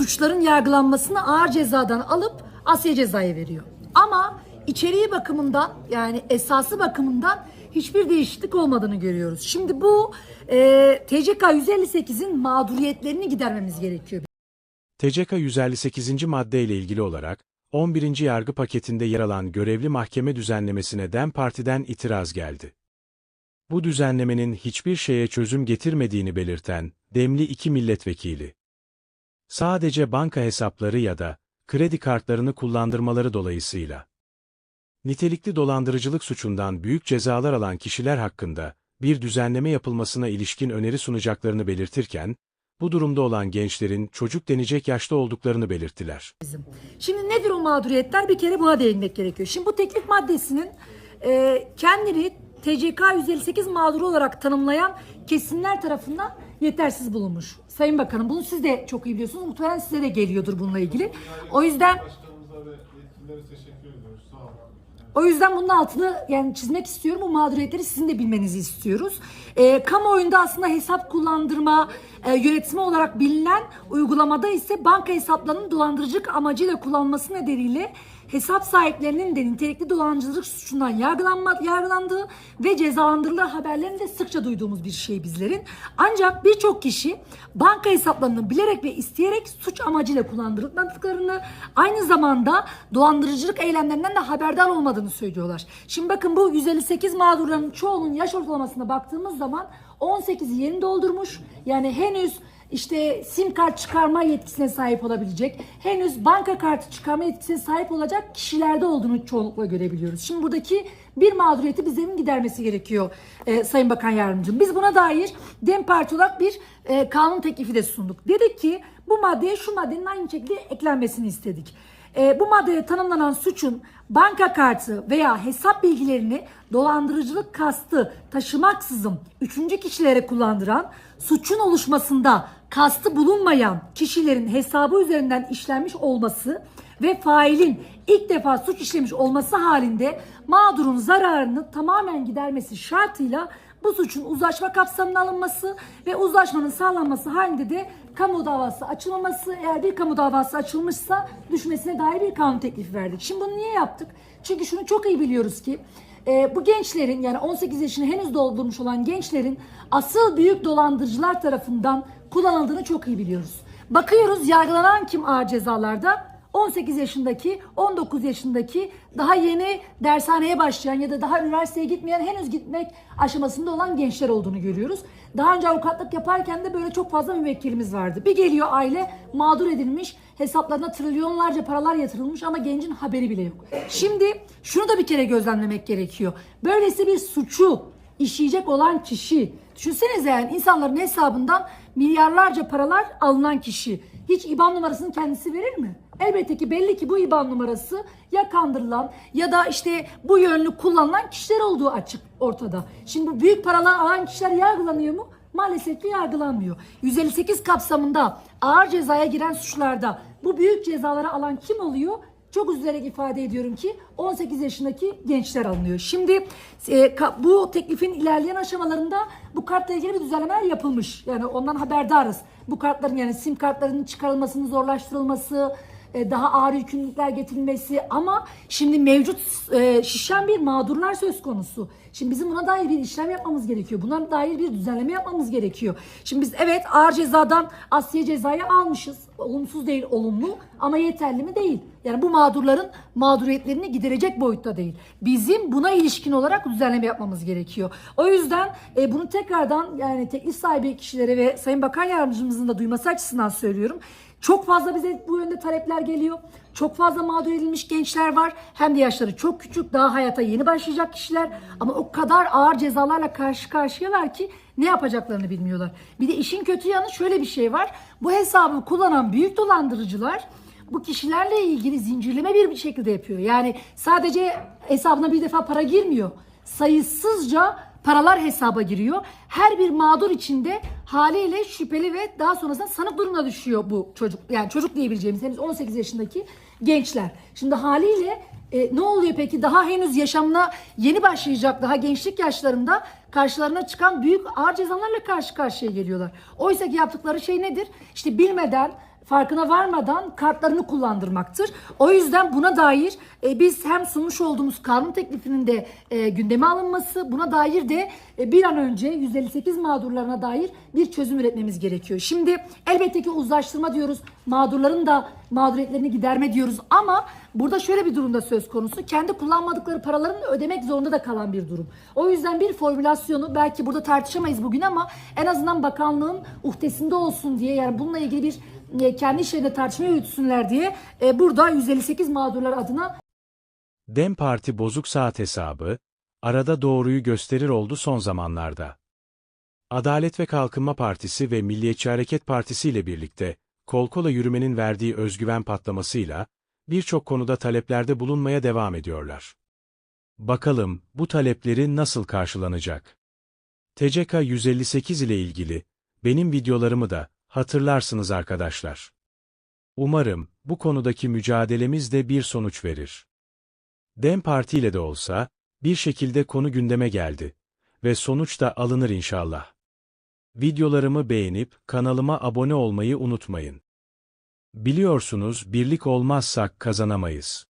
suçların yargılanmasını ağır cezadan alıp asya cezaya veriyor. Ama içeriği bakımından yani esası bakımından hiçbir değişiklik olmadığını görüyoruz. Şimdi bu e, TCK 158'in mağduriyetlerini gidermemiz gerekiyor. TCK 158. madde ile ilgili olarak, 11. yargı paketinde yer alan görevli mahkeme düzenlemesine DEM Parti'den itiraz geldi. Bu düzenlemenin hiçbir şeye çözüm getirmediğini belirten Demli iki milletvekili, sadece banka hesapları ya da kredi kartlarını kullandırmaları dolayısıyla nitelikli dolandırıcılık suçundan büyük cezalar alan kişiler hakkında bir düzenleme yapılmasına ilişkin öneri sunacaklarını belirtirken, bu durumda olan gençlerin çocuk denecek yaşta olduklarını belirttiler. Şimdi nedir o mağduriyetler? Bir kere buna değinmek gerekiyor. Şimdi bu teklif maddesinin e, kendini TCK 158 mağduru olarak tanımlayan kesimler tarafından yetersiz bulunmuş. Sayın Bakanım bunu siz de çok iyi biliyorsunuz. Muhtemelen size de geliyordur bununla ilgili. O yüzden Başkanımıza ve yetkililere teşekkür ediyoruz. Sağ olun. o yüzden bunun altını yani çizmek istiyorum. Bu mağduriyetleri sizin de bilmenizi istiyoruz. E, kamuoyunda aslında hesap kullandırma e, yönetimi olarak bilinen uygulamada ise banka hesaplarının dolandırıcılık amacıyla kullanılması nedeniyle hesap sahiplerinin de nitelikli dolandırıcılık suçundan yargılanma, yargılandığı ve cezalandırılır haberlerini de sıkça duyduğumuz bir şey bizlerin. Ancak birçok kişi banka hesaplarını bilerek ve isteyerek suç amacıyla kullandırılmadıklarını aynı zamanda dolandırıcılık eylemlerinden de haberdar olmadığını söylüyorlar. Şimdi bakın bu 158 mağdurların çoğunun yaş ortalamasına baktığımız zaman 18'i yeni doldurmuş. Yani henüz işte sim kart çıkarma yetkisine sahip olabilecek, henüz banka kartı çıkarma yetkisine sahip olacak kişilerde olduğunu çoğunlukla görebiliyoruz. Şimdi buradaki bir mağduriyeti bizlerin gidermesi gerekiyor e, Sayın Bakan Yardımcım. Biz buna dair DEM Parti olarak bir e, kanun teklifi de sunduk. Dedik ki bu maddeye şu maddenin aynı şekilde eklenmesini istedik. E, bu maddede tanımlanan suçun banka kartı veya hesap bilgilerini dolandırıcılık kastı taşımaksızın üçüncü kişilere kullandıran suçun oluşmasında kastı bulunmayan kişilerin hesabı üzerinden işlenmiş olması ve failin ilk defa suç işlemiş olması halinde mağdurun zararını tamamen gidermesi şartıyla bu suçun uzlaşma kapsamına alınması ve uzlaşmanın sağlanması halinde de kamu davası açılmaması, eğer bir kamu davası açılmışsa düşmesine dair bir kanun teklifi verdik. Şimdi bunu niye yaptık? Çünkü şunu çok iyi biliyoruz ki e, bu gençlerin yani 18 yaşını henüz doldurmuş olan gençlerin asıl büyük dolandırıcılar tarafından kullanıldığını çok iyi biliyoruz. Bakıyoruz yargılanan kim ağır cezalarda? 18 yaşındaki, 19 yaşındaki daha yeni dershaneye başlayan ya da daha üniversiteye gitmeyen henüz gitmek aşamasında olan gençler olduğunu görüyoruz. Daha önce avukatlık yaparken de böyle çok fazla müvekkilimiz vardı. Bir geliyor aile mağdur edilmiş, hesaplarına trilyonlarca paralar yatırılmış ama gencin haberi bile yok. Şimdi şunu da bir kere gözlemlemek gerekiyor. Böylesi bir suçu işleyecek olan kişi, düşünsenize yani insanların hesabından milyarlarca paralar alınan kişi hiç IBAN numarasını kendisi verir mi? Elbette ki belli ki bu IBAN numarası ya kandırılan ya da işte bu yönlü kullanılan kişiler olduğu açık ortada. Şimdi bu büyük paralar alan kişiler yargılanıyor mu? Maalesef ki yargılanmıyor. 158 kapsamında ağır cezaya giren suçlarda bu büyük cezaları alan kim oluyor? Çok üzülerek ifade ediyorum ki 18 yaşındaki gençler alınıyor. Şimdi e, bu teklifin ilerleyen aşamalarında bu kartla ilgili bir düzenlemeler yapılmış. Yani ondan haberdarız. Bu kartların yani sim kartlarının çıkarılmasının zorlaştırılması, e, daha ağır yükümlülükler getirilmesi ama şimdi mevcut e, şişen bir mağdurlar söz konusu. Şimdi bizim buna dair bir işlem yapmamız gerekiyor. Buna dair bir düzenleme yapmamız gerekiyor. Şimdi biz evet ağır cezadan Asya cezayı almışız. Olumsuz değil, olumlu ama yeterli mi değil. Yani bu mağdurların mağduriyetlerini giderecek boyutta değil. Bizim buna ilişkin olarak düzenleme yapmamız gerekiyor. O yüzden e, bunu tekrardan yani teklif sahibi kişilere ve Sayın Bakan Yardımcımızın da duyması açısından söylüyorum. Çok fazla bize bu yönde talepler geliyor. Çok fazla mağdur edilmiş gençler var. Hem de yaşları çok küçük, daha hayata yeni başlayacak kişiler. Ama o kadar ağır cezalarla karşı karşıyalar ki ne yapacaklarını bilmiyorlar. Bir de işin kötü yanı şöyle bir şey var. Bu hesabı kullanan büyük dolandırıcılar bu kişilerle ilgili zincirleme bir şekilde yapıyor. Yani sadece hesabına bir defa para girmiyor. Sayısızca paralar hesaba giriyor. Her bir mağdur içinde haliyle şüpheli ve daha sonrasında sanık durumuna düşüyor bu çocuk. Yani çocuk diyebileceğimiz henüz 18 yaşındaki gençler. Şimdi haliyle e, ne oluyor peki? Daha henüz yaşamına yeni başlayacak daha gençlik yaşlarında karşılarına çıkan büyük ağır cezalarla karşı karşıya geliyorlar. Oysa ki yaptıkları şey nedir? İşte bilmeden farkına varmadan kartlarını kullandırmaktır. O yüzden buna dair e, biz hem sunmuş olduğumuz kanun teklifinin de e, gündeme alınması, buna dair de e, bir an önce 158 mağdurlarına dair bir çözüm üretmemiz gerekiyor. Şimdi elbette ki uzlaştırma diyoruz, mağdurların da mağduriyetlerini giderme diyoruz ama burada şöyle bir durumda söz konusu. Kendi kullanmadıkları paralarını ödemek zorunda da kalan bir durum. O yüzden bir formülasyonu belki burada tartışamayız bugün ama en azından bakanlığın uhdesinde olsun diye yani bununla ilgili bir kendi işlerinde tartışma yürütsünler diye e, burada 158 mağdurlar adına Dem Parti bozuk saat hesabı, arada doğruyu gösterir oldu son zamanlarda. Adalet ve Kalkınma Partisi ve Milliyetçi Hareket Partisi ile birlikte, kol kola yürümenin verdiği özgüven patlamasıyla, birçok konuda taleplerde bulunmaya devam ediyorlar. Bakalım, bu talepleri nasıl karşılanacak? TCK 158 ile ilgili, benim videolarımı da, hatırlarsınız arkadaşlar. Umarım, bu konudaki mücadelemiz de bir sonuç verir. Dem Parti ile de olsa, bir şekilde konu gündeme geldi ve sonuç da alınır inşallah. Videolarımı beğenip kanalıma abone olmayı unutmayın. Biliyorsunuz birlik olmazsak kazanamayız.